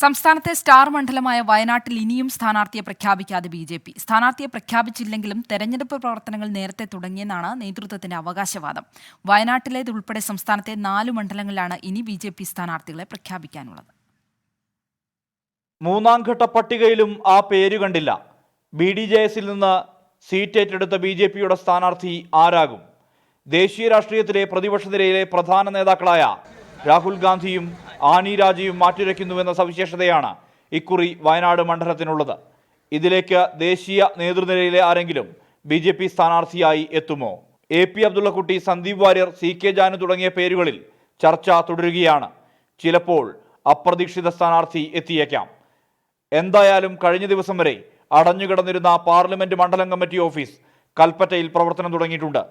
സംസ്ഥാനത്തെ സ്റ്റാർ മണ്ഡലമായ വയനാട്ടിൽ ഇനിയും സ്ഥാനാർത്ഥിയെ പ്രഖ്യാപിക്കാതെ ബി ജെ പി. സ്ഥാനാർത്ഥിയെ പ്രഖ്യാപിച്ചില്ലെങ്കിലും തെരഞ്ഞെടുപ്പ് പ്രവർത്തനങ്ങൾ നേരത്തെ തുടങ്ങിയെന്നാണ് നേതൃത്വത്തിന്റെ അവകാശവാദം. വയനാട്ടിലേതുൾപ്പെടെ സംസ്ഥാനത്തെ നാല് മണ്ഡലങ്ങളിലാണ് ഇനി ബി ജെ പി സ്ഥാനാർത്ഥികളെ പ്രഖ്യാപിക്കാനുള്ളത്. മൂന്നാം ഘട്ട പട്ടികയിലും ആ പേര് കണ്ടില്ല. ബി ഡി ജെ എസിൽ നിന്ന് സീറ്റ് ഏറ്റെടുത്ത ബി ജെ പിയുടെ സ്ഥാനാർത്ഥി ആരാകും? ദേശീയ രാഷ്ട്രീയത്തിലെ പ്രതിപക്ഷ നിരയിലെ പ്രധാന നേതാക്കളായ രാഹുൽ ഗാന്ധിയും ആനി രാജയും മാറ്റുരയ്ക്കുന്നുവെന്ന സവിശേഷതയാണ് ഇക്കുറി വയനാട് മണ്ഡലത്തിനുള്ളത്. ഇതിലേക്ക് ദേശീയ നേതൃനിരയിലെ ആരെങ്കിലും ബി ജെ പി സ്ഥാനാർത്ഥിയായി എത്തുമോ? A P Abdullakutty Sandeep Warrier C K Janu തുടങ്ങിയ പേരുകളിൽ ചർച്ച തുടരുകയാണ്. ചിലപ്പോൾ അപ്രതീക്ഷിത സ്ഥാനാർത്ഥി എത്തിയേക്കാം. എന്തായാലും കഴിഞ്ഞ ദിവസം വരെ അടഞ്ഞുകിടന്നിരുന്ന പാർലമെന്റ് മണ്ഡലം കമ്മിറ്റി ഓഫീസ് കൽപ്പറ്റയിൽ പ്രവർത്തനം തുടങ്ങിയിട്ടുണ്ട്.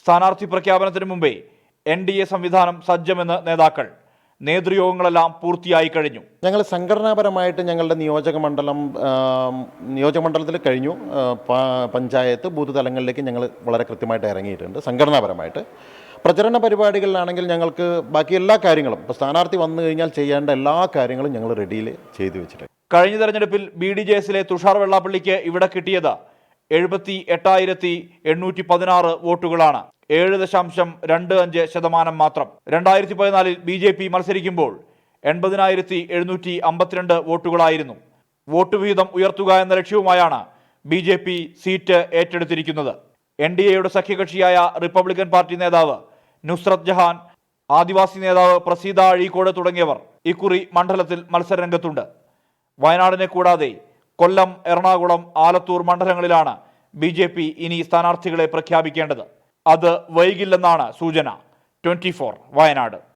സ്ഥാനാർത്ഥി പ്രഖ്യാപനത്തിന് മുമ്പേ എൻ ഡി എ സംവിധാനം സജ്ജമെന്ന് നേതാക്കൾ നേതൃയോഗങ്ങളെല്ലാം പൂർത്തിയായി കഴിഞ്ഞു. ഞങ്ങൾ സംഘടനാപരമായിട്ട് ഞങ്ങളുടെ നിയോജക മണ്ഡലം നിയോജക മണ്ഡലത്തിൽ കഴിഞ്ഞു. പഞ്ചായത്ത് ബൂത്ത് തലങ്ങളിലേക്ക് ഞങ്ങൾ വളരെ കൃത്യമായിട്ട് ഇറങ്ങിയിട്ടുണ്ട് സംഘടനാപരമായിട്ട്. പ്രചരണ പരിപാടികളിലാണെങ്കിൽ ഞങ്ങൾക്ക് ബാക്കി എല്ലാ കാര്യങ്ങളും ഇപ്പോൾ സ്ഥാനാർത്ഥി വന്നു കഴിഞ്ഞാൽ ചെയ്യേണ്ട എല്ലാ കാര്യങ്ങളും ഞങ്ങൾ റെഡിയിൽ ചെയ്തു വെച്ചിട്ടുണ്ട്. കഴിഞ്ഞ തെരഞ്ഞെടുപ്പിൽ ബി ഡി ജെ എസിലെ തുഷാർ വെള്ളാപ്പള്ളിക്ക് ഇവിടെ കിട്ടിയത് എഴുപത്തി എട്ടായിരത്തി എണ്ണൂറ്റി പതിനാറ് വോട്ടുകളാണ്. ഏഴ് ദശാംശം രണ്ട് അഞ്ച് ശതമാനം മാത്രം. രണ്ടായിരത്തി പതിനാലിൽ ബി ജെ പി മത്സരിക്കുമ്പോൾ എൺപതിനായിരത്തി എഴുന്നൂറ്റി അമ്പത്തിരണ്ട് വോട്ടുകളായിരുന്നു. വോട്ട് വിഹിതം ഉയർത്തുക എന്ന ലക്ഷ്യവുമായാണ് ബി ജെ പി സീറ്റ് ഏറ്റെടുത്തിരിക്കുന്നത്. എൻ ഡി എയുടെ സഖ്യകക്ഷിയായ റിപ്പബ്ലിക്കൻ പാർട്ടി നേതാവ് നുസ്രത് ജഹാൻ ആദിവാസി നേതാവ് പ്രസീത അഴീക്കോട് തുടങ്ങിയവർ ഇക്കുറി മണ്ഡലത്തിൽ മത്സരരംഗത്തുണ്ട്. വയനാടിനെ കൂടാതെ കൊല്ലം എറണാകുളം ആലത്തൂർ മണ്ഡലങ്ങളിലാണ് ബി ഇനി സ്ഥാനാർത്ഥികളെ പ്രഖ്യാപിക്കേണ്ടത്. അത് വൈകില്ലെന്നാണ് സൂചന. ട്വന്റി വയനാട്.